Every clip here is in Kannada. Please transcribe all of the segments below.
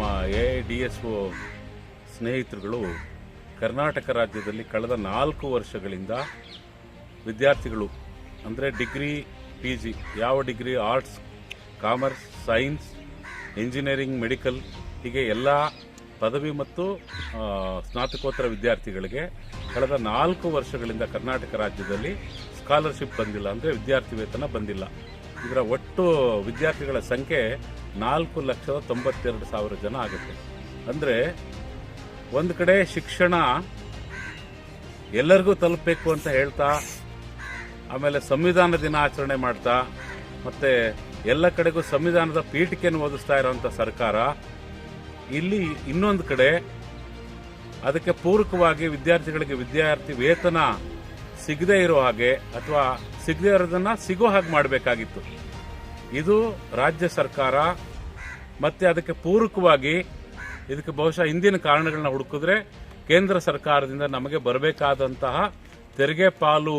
ನಮ್ಮ ಎ ಡಿ ಎಸ್ ಒ ಸ್ನೇಹಿತರುಗಳು ಕರ್ನಾಟಕ ರಾಜ್ಯದಲ್ಲಿ ಕಳೆದ ನಾಲ್ಕು ವರ್ಷಗಳಿಂದ ವಿದ್ಯಾರ್ಥಿಗಳು, ಅಂದರೆ ಡಿಗ್ರಿ, ಪಿ ಜಿ, ಯಾವ degree, arts, commerce, science, engineering, medical, ಹೀಗೆ ಎಲ್ಲ ಪದವಿ ಮತ್ತು ಸ್ನಾತಕೋತ್ತರ ವಿದ್ಯಾರ್ಥಿಗಳಿಗೆ ಕಳೆದ ನಾಲ್ಕು ವರ್ಷಗಳಿಂದ ಕರ್ನಾಟಕ ರಾಜ್ಯದಲ್ಲಿ ಸ್ಕಾಲರ್ಶಿಪ್ ಬಂದಿಲ್ಲ, ಅಂದರೆ ವಿದ್ಯಾರ್ಥಿ ವೇತನ ಬಂದಿಲ್ಲ. ಇದರ ಒಟ್ಟು ವಿದ್ಯಾರ್ಥಿಗಳ ಸಂಖ್ಯೆ ನಾಲ್ಕು ಲಕ್ಷದ ತೊಂಬತ್ತೆರಡು ಸಾವಿರ ಜನ ಆಗುತ್ತೆ. ಅಂದರೆ ಒಂದು ಕಡೆ ಶಿಕ್ಷಣ ಎಲ್ಲರಿಗೂ ತಲುಪಬೇಕು ಅಂತ ಹೇಳ್ತಾ, ಆಮೇಲೆ ಸಂವಿಧಾನ ದಿನ ಆಚರಣೆ ಮಾಡ್ತಾ, ಮತ್ತೆ ಎಲ್ಲ ಕಡೆಗೂ ಸಂವಿಧಾನದ ಪೀಠಿಕೆಯನ್ನು ಓದಿಸ್ತಾ ಇರುವಂತ ಸರ್ಕಾರ, ಇಲ್ಲಿ ಇನ್ನೊಂದು ಕಡೆ ಅದಕ್ಕೆ ಪೂರಕವಾಗಿ ವಿದ್ಯಾರ್ಥಿಗಳಿಗೆ ವಿದ್ಯಾರ್ಥಿ ವೇತನ ಸಿಗದೇ ಇರೋ ಹಾಗೆ ಅಥವಾ ಸಿಗದೇ ಇರೋದನ್ನ ಸಿಗೋ ಹಾಗೆ ಮಾಡಬೇಕಾಗಿತ್ತು. ಇದು ರಾಜ್ಯ ಸರ್ಕಾರ ಮತ್ತೆ ಅದಕ್ಕೆ ಪೂರಕವಾಗಿ ಇದಕ್ಕೆ ಬಹುಶಃ ಹಿಂದಿನ ಕಾರಣಗಳನ್ನ ಹುಡುಕಿದ್ರೆ ಕೇಂದ್ರ ಸರ್ಕಾರದಿಂದ ನಮಗೆ ಬರಬೇಕಾದಂತಹ ತೆರಿಗೆ ಪಾಲು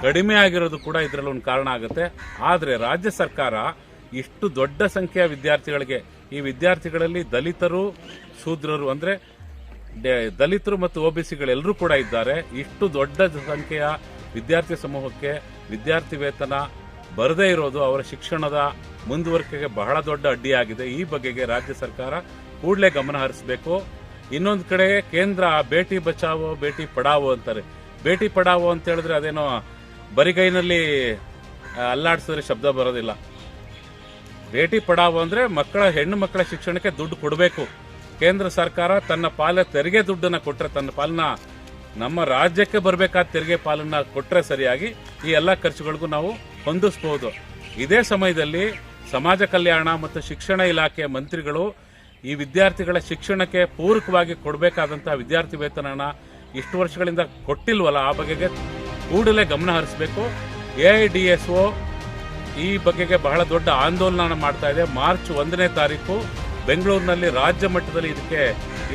ಕಡಿಮೆ ಆಗಿರೋದು ಕೂಡ ಇದರಲ್ಲಿ ಒಂದು ಕಾರಣ ಆಗುತ್ತೆ. ಆದರೆ ರಾಜ್ಯ ಸರ್ಕಾರ ಇಷ್ಟು ದೊಡ್ಡ ಸಂಖ್ಯೆಯ ವಿದ್ಯಾರ್ಥಿಗಳಿಗೆ, ಈ ವಿದ್ಯಾರ್ಥಿಗಳಲ್ಲಿ ದಲಿತರು, ಶೂದ್ರರು ಅಂದ್ರೆ ದಲಿತರು ಮತ್ತು ಎಲ್ಲರೂ ಕೂಡ ಇದ್ದಾರೆ. ಇಷ್ಟು ದೊಡ್ಡ ಸಂಖ್ಯೆಯ ವಿದ್ಯಾರ್ಥಿ ಸಮೂಹಕ್ಕೆ ವಿದ್ಯಾರ್ಥಿ ವೇತನ ಬರದೇ ಇರೋದು ಅವರ ಶಿಕ್ಷಣದ ಮುಂದುವರಿಕೆಗೆ ಬಹಳ ದೊಡ್ಡ ಅಡ್ಡಿಯಾಗಿದೆ. ಈ ಬಗೆಗೆ ರಾಜ್ಯ ಸರ್ಕಾರ ಕೂಡಲೇ ಗಮನ ಹರಿಸಬೇಕು. ಇನ್ನೊಂದು ಕಡೆ ಕೇಂದ್ರ ಬೇಟಿ ಬಚಾವೋ, ಬೇಟಿ ಪಡಾವೋ ಅಂತಾರೆ. ಬೇಟಿ ಪಡಾವೋ ಅಂತ ಹೇಳಿದ್ರೆ ಅದೇನೋ ಬರಿಗೈನಲ್ಲಿ ಅಲ್ಲಾಡ್ಸಿದ್ರೆ ಶಬ್ದ ಬರೋದಿಲ್ಲ. ಬೇಟಿ ಪಡಾವೋ ಅಂದ್ರೆ ಮಕ್ಕಳ, ಹೆಣ್ಣು ಮಕ್ಕಳ ಶಿಕ್ಷಣಕ್ಕೆ ದುಡ್ಡು ಕೊಡಬೇಕು. ಕೇಂದ್ರ ಸರ್ಕಾರ ತನ್ನ ಪಾಲ ತೆರಿಗೆ ದುಡ್ಡನ್ನ ಕೊಟ್ಟರೆ ತನ್ನ ಪಾಲನ್ನ ನಮ್ಮ ರಾಜ್ಯಕ್ಕೆ ಬರಬೇಕಾದ ತೆರಿಗೆ ಪಾಲನ್ನ ಕೊಟ್ಟರೆ ಸರಿಯಾಗಿ ಈ ಎಲ್ಲ ಖರ್ಚುಗಳಿಗೂ ನಾವು ಹೊಂದಿಸಬಹುದು ಇದೇ ಸಮಯದಲ್ಲಿ ಸಮಾಜ ಕಲ್ಯಾಣ ಮತ್ತು ಶಿಕ್ಷಣ ಇಲಾಖೆಯ ಮಂತ್ರಿಗಳು ಈ ವಿದ್ಯಾರ್ಥಿಗಳ ಶಿಕ್ಷಣಕ್ಕೆ ಪೂರಕವಾಗಿ ಕೊಡಬೇಕಾದಂತಹ ವಿದ್ಯಾರ್ಥಿ ವೇತನನ ಇಷ್ಟು ವರ್ಷಗಳಿಂದ ಕೊಟ್ಟಿಲ್ವಲ್ಲ, ಆ ಬಗೆಗೆ ಕೂಡಲೇ ಗಮನ ಹರಿಸಬೇಕು. ಎ ಈ ಬಗೆಗೆ ಬಹಳ ದೊಡ್ಡ ಆಂದೋಲನ ಮಾಡ್ತಾ ಇದೆ. ಮಾರ್ಚ್ ಒಂದನೇ ತಾರೀಕು ಬೆಂಗಳೂರಿನಲ್ಲಿ ರಾಜ್ಯ ಮಟ್ಟದಲ್ಲಿ ಇದಕ್ಕೆ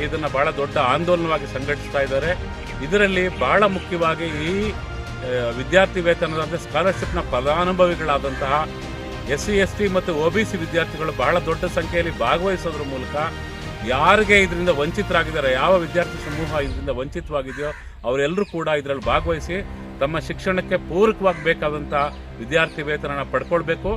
ಇದನ್ನು ಬಹಳ ದೊಡ್ಡ ಆಂದೋಲನವಾಗಿ ಸಂಘಟಿಸ್ತಾ ಇದ್ದಾರೆ. ಇದರಲ್ಲಿ ಬಹಳ ಮುಖ್ಯವಾಗಿ ಈ ವಿದ್ಯಾರ್ಥಿ ವೇತನದ ಸ್ಕಾಲರ್ಶಿಪ್ನ ಫಲಾನುಭವಿಗಳಾದಂತಹ ಎಸ್ ಸಿ ಎಸ್ ಟಿ ಮತ್ತು ಒ ಬಿ ಸಿ ವಿದ್ಯಾರ್ಥಿಗಳು ಬಹಳ ದೊಡ್ಡ ಸಂಖ್ಯೆಯಲ್ಲಿ ಭಾಗವಹಿಸೋದ್ರ ಮೂಲಕ ಯಾರಿಗೆ ಇದರಿಂದ ವಂಚಿತರಾಗಿದ್ದಾರೆ, ಯಾವ ವಿದ್ಯಾರ್ಥಿ ಸಮೂಹ ಇದರಿಂದ ವಂಚಿತವಾಗಿದೆಯೋ ಅವರೆಲ್ಲರೂ ಕೂಡ ಇದರಲ್ಲಿ ಭಾಗವಹಿಸಿ ತಮ್ಮ ಶಿಕ್ಷಣಕ್ಕೆ ಪೂರಕವಾಗಿ ಬೇಕಾದಂತಹ ವಿದ್ಯಾರ್ಥಿ ವೇತನ ಪಡ್ಕೊಳ್ಬೇಕು.